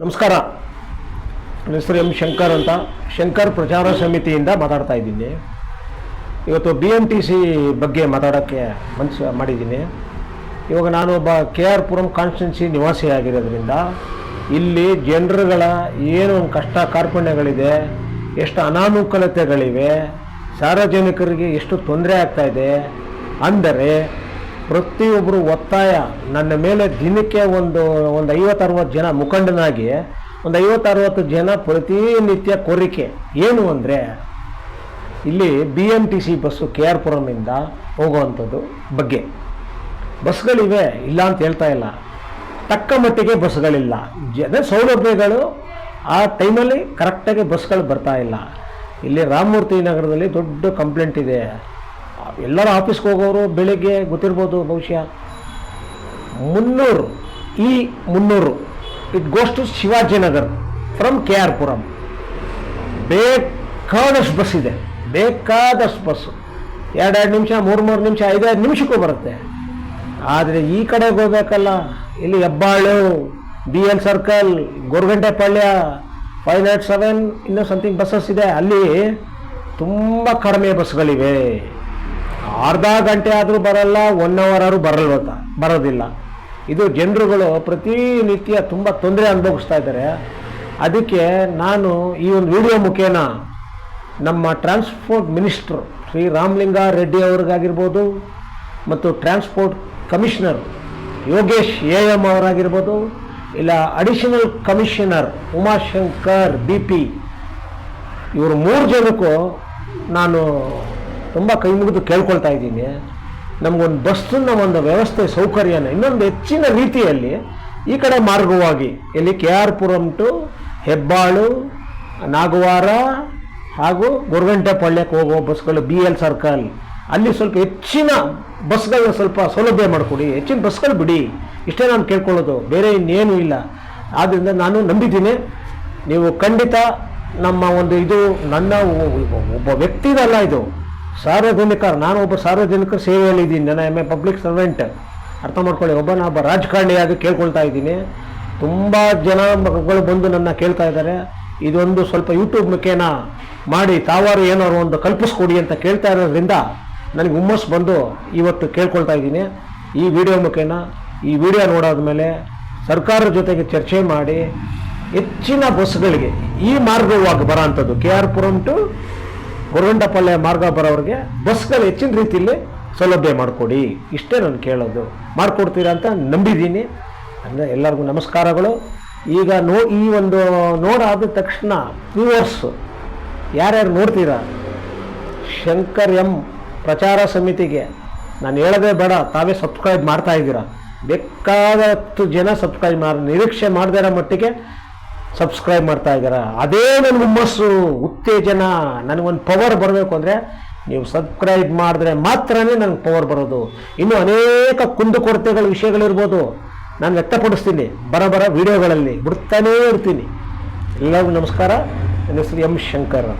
ನಮಸ್ಕಾರ. ನನ್ನ ಹೆಸರು ಎಂ ಶಂಕರ್ ಅಂತ. ಶಂಕರ್ ಪ್ರಚಾರ ಸಮಿತಿಯಿಂದ ಮಾತಾಡ್ತಾ ಇದ್ದೀನಿ. ಇವತ್ತು ಬಿ ಎಂ ಟಿ ಸಿ ಬಗ್ಗೆ ಮಾತಾಡೋಕ್ಕೆ ಮನಸ್ಸು ಮಾಡಿದ್ದೀನಿ. ಇವಾಗ ನಾನು ಒಬ್ಬ ಕೆ ಆರ್ ಪುರಂ ಕಾನ್ಸ್ಟಿಟ್ಯೂನ್ಸಿ ನಿವಾಸಿ ಆಗಿರೋದ್ರಿಂದ ಇಲ್ಲಿ ಜನರುಗಳ ಏನು ಒಂದು ಕಷ್ಟ ಕಾರ್ಪಣ್ಯಗಳಿದೆ, ಎಷ್ಟು ಅನಾನುಕೂಲತೆಗಳಿವೆ, ಸಾರ್ವಜನಿಕರಿಗೆ ಎಷ್ಟು ತೊಂದರೆ ಆಗ್ತಾ ಇದೆ, ಅಂದರೆ ಪ್ರತಿಯೊಬ್ಬರು ಒತ್ತಾಯ, ನನ್ನ ಮೇಲೆ ದಿನಕ್ಕೆ ಒಂದು ಒಂದು ಐವತ್ತು ಅರವತ್ತು ಜನ ಮುಖಂಡನಾಗಿ, ಒಂದು ಐವತ್ತು ಅರವತ್ತು ಜನ ಪ್ರತಿನಿತ್ಯ ಕೋರಿಕೆ. ಏನು ಅಂದರೆ, ಇಲ್ಲಿ B M T C bus K R ಪುರಮಿಂದ ಹೋಗುವಂಥದ್ದು ಬಗ್ಗೆ. ಬಸ್ಗಳಿವೆ, ಇಲ್ಲ ಅಂತ ಹೇಳ್ತಾ ಇಲ್ಲ. ತಕ್ಕ ಮಟ್ಟಿಗೆ ಬಸ್ಗಳಿಲ್ಲ. ಜನ ಸೌಲಭ್ಯಗಳು ಆ ಟೈಮಲ್ಲಿ ಕರೆಕ್ಟಾಗಿ ಬಸ್ಗಳು ಬರ್ತಾ ಇಲ್ಲ. ಇಲ್ಲಿ ರಾಮಮೂರ್ತಿ ನಗರದಲ್ಲಿ ದೊಡ್ಡ ಕಂಪ್ಲೇಂಟ್ ಇದೆ. ಎಲ್ಲರೂ ಆಫೀಸ್ಗೆ ಹೋಗೋರು ಬೆಳಿಗ್ಗೆ ಗೊತ್ತಿರ್ಬೋದು ಬಹುಶಃ. ಮುನ್ನೂರು, ಈ ಮುನ್ನೂರು. It goes to Shivajinagar from K R Puram. ಬೇಕಾದಷ್ಟು ಬಸ್ ಇದೆ. ಬೇಕಾದಷ್ಟು ಬಸ್ಸು ಎರಡೆರಡು ನಿಮಿಷ, ಮೂರು ಮೂರು ನಿಮಿಷ, ಐದೈದು ನಿಮಿಷಕ್ಕೂ ಬರುತ್ತೆ. ಆದರೆ ಈ ಕಡೆಗೆ ಹೋಗ್ಬೇಕಲ್ಲ, ಇಲ್ಲಿ Hebbal, B L circle Goraguntepalya five not seven ಇನ್ನೂ ಸಮಥಿಂಗ್ ಬಸ್ಸಸ್ ಇದೆ. ಅಲ್ಲಿ ತುಂಬ ಕಡಿಮೆ ಬಸ್ಗಳಿವೆ ಅರ್ಧ ಗಂಟೆ ಆದರೂ ಬರಲ್ಲ ಒನ್ ಅವರ್ ಆದರೂ ಬರಲ್ವತ್ತ ಬರೋದಿಲ್ಲ. ಇದು ಜನರುಗಳು ಪ್ರತಿನಿತ್ಯ ತುಂಬ ತೊಂದರೆ ಅನುಭವಿಸ್ತಾ ಇದ್ದಾರೆ. ಅದಕ್ಕೆ ನಾನು ಈ ಒಂದು ವಿಡಿಯೋ ಮುಖೇನ ನಮ್ಮ ಟ್ರಾನ್ಸ್ಪೋರ್ಟ್ ಮಿನಿಸ್ಟ್ರು ಶ್ರೀ ರಾಮಲಿಂಗ ರೆಡ್ಡಿ ಅವ್ರಿಗಾಗಿರ್ಬೋದು ಮತ್ತು transport commissioner Yogesh A M ಅವರಾಗಿರ್ಬೋದು, ಇಲ್ಲ additional commissioner Umashankar B P, ಇವರು ಮೂರು ಜನಕ್ಕೂ ನಾನು ತುಂಬ ಕೈ ಮುಗಿದು ಕೇಳ್ಕೊಳ್ತಾ ಇದ್ದೀನಿ. ನಮಗೊಂದು ಬಸ್ಸಿನ ಒಂದು ವ್ಯವಸ್ಥೆ, ಸೌಕರ್ಯನ ಇನ್ನೊಂದು ಹೆಚ್ಚಿನ ರೀತಿಯಲ್ಲಿ ಈ ಕಡೆ ಮಾರ್ಗವಾಗಿ ಇಲ್ಲಿ K R Puram to Hebbal, Nagawara ಹಾಗೂ ಗೊರಗಂಟೆಪಾಳ್ಯಕ್ಕೆ ಹೋಗೋ ಬಸ್ಗಳು ಬಿ ಎಲ್ ಸರ್ಕಲ್. ಅಲ್ಲಿ ಸ್ವಲ್ಪ ಹೆಚ್ಚಿನ ಬಸ್ಗಳನ್ನ ಸ್ವಲ್ಪ ಸೌಲಭ್ಯ ಮಾಡಿಕೊಡಿ. ಹೆಚ್ಚಿನ ಬಸ್ಗಳು ಬಿಡಿ. ಇಷ್ಟೇ ನಾನು ಕೇಳ್ಕೊಳ್ಳೋದು. ಬೇರೆ ಇನ್ನೇನು ಇಲ್ಲ. ಆದ್ದರಿಂದ ನಾನು ನಂಬಿದ್ದೀನಿ. ನೀವು ಖಂಡಿತ ನಮ್ಮ ಒಂದು ಇದು ನನ್ನ ಒಬ್ಬ ವ್ಯಕ್ತಿದಲ್ಲ ಇದು. ಸಾರ್ವಜನಿಕ ನಾನು ಒಬ್ಬ ಸಾರ್ವಜನಿಕರ ಸೇವೆಯಲ್ಲಿದ್ದೀನಿ ನಾನು ಎಂ ಎ ಪಬ್ಲಿಕ್ ಸರ್ವೆಂಟ್ ಅರ್ಥ ಮಾಡ್ಕೊಳ್ಳಿ, ಒಬ್ಬ ನಾನು ಒಬ್ಬ ರಾಜಕಾರಣಿಯಾಗಿ ಕೇಳ್ಕೊಳ್ತಾ ಇದ್ದೀನಿ. ತುಂಬ ಜನ ಮಕ್ಕಳು ಬಂದು ನನ್ನ ಕೇಳ್ತಾ ಇದ್ದಾರೆ, ಇದೊಂದು ಸ್ವಲ್ಪ ಯೂಟ್ಯೂಬ್ ಮುಖೇನ ಮಾಡಿ, ತಾವಾರು ಏನಾದ್ರು ಒಂದು ಕಲ್ಪಿಸ್ಕೊಡಿ ಅಂತ ಕೇಳ್ತಾ ಇರೋದ್ರಿಂದ ನನಗೆ ಹುಮ್ಮಸ್ ಬಂದು ಇವತ್ತು ಕೇಳ್ಕೊಳ್ತಾ ಇದ್ದೀನಿ. ಈ ವಿಡಿಯೋ ಮುಖೇನ, ಈ ವಿಡಿಯೋ ನೋಡಾದ್ಮೇಲೆ ಸರ್ಕಾರದ ಜೊತೆಗೆ ಚರ್ಚೆ ಮಾಡಿ, ಹೆಚ್ಚಿನ ಬಸ್ಗಳಿಗೆ ಈ ಮಾರ್ಗವಾಗಿ ಬರೋಂಥದ್ದು K R Puram to Goragondapalle ಮಾರ್ಗ ಬರೋರಿಗೆ ಬಸ್ಗಳು ಹೆಚ್ಚಿನ ರೀತಿಯಲ್ಲಿ ಸೌಲಭ್ಯ ಮಾಡಿಕೊಡಿ. ಇಷ್ಟೇ ನಾನು ಕೇಳೋದು. ಮಾಡಿಕೊಡ್ತೀರಾ ಅಂತ ನಂಬಿದ್ದೀನಿ. ಅಂದರೆ ಎಲ್ಲರಿಗೂ ನಮಸ್ಕಾರಗಳು. ಈಗ ನೋ, ಈ ಒಂದು ನೋಡಾದ ತಕ್ಷಣ ವ್ಯೂವರ್ಸು ಯಾರ್ಯಾರು ನೋಡ್ತೀರಾ? ಶಂಕರ್ ಎಂ ಪ್ರಚಾರ ಸಮಿತಿಗೆ. ನಾನು ಹೇಳೋದೇ ಬೇಡ, ತಾವೇ ಸಬ್ಸ್ಕ್ರೈಬ್ ಮಾಡ್ತಾ ಇದ್ದೀರಾ? ಬೇಕಾದಷ್ಟು ಜನ ಸಬ್ಸ್ಕ್ರೈಬ್ ಮಾಡಿ ನಿರೀಕ್ಷೆ ಮಾಡದೇ ಮಟ್ಟಿಗೆ ಸಬ್ಸ್ಕ್ರೈಬ್ ಮಾಡ್ತಾ ಇದ್ದೀರಾ? ಅದೇ ನನ್ನ ಹುಮ್ಮಸ್ಸು, ಉತ್ತೇಜನ, ನನಗೊಂದು ಪವರ್ ಬರಬೇಕು ಅಂದರೆ ನೀವು ಸಬ್ಸ್ಕ್ರೈಬ್ ಮಾಡಿದ್ರೆ ಮಾತ್ರನೇ ನನಗೆ ಪವರ್ ಬರೋದು. ಇನ್ನು ಅನೇಕ ಕುಂದುಕೊರತೆಗಳ ವಿಷಯಗಳಿರ್ಬೋದು. ನಾನು ವ್ಯಕ್ತಪಡಿಸ್ತೀನಿ ಬರ ವಿಡಿಯೋಗಳಲ್ಲಿ ಬಿಡ್ತಾನೇ ಇರ್ತೀನಿ. ಎಲ್ಲರಿಗೂ ನಮಸ್ಕಾರ. ನನ್ನ ಹೆಸರು ಎಂ ಶಂಕರ್.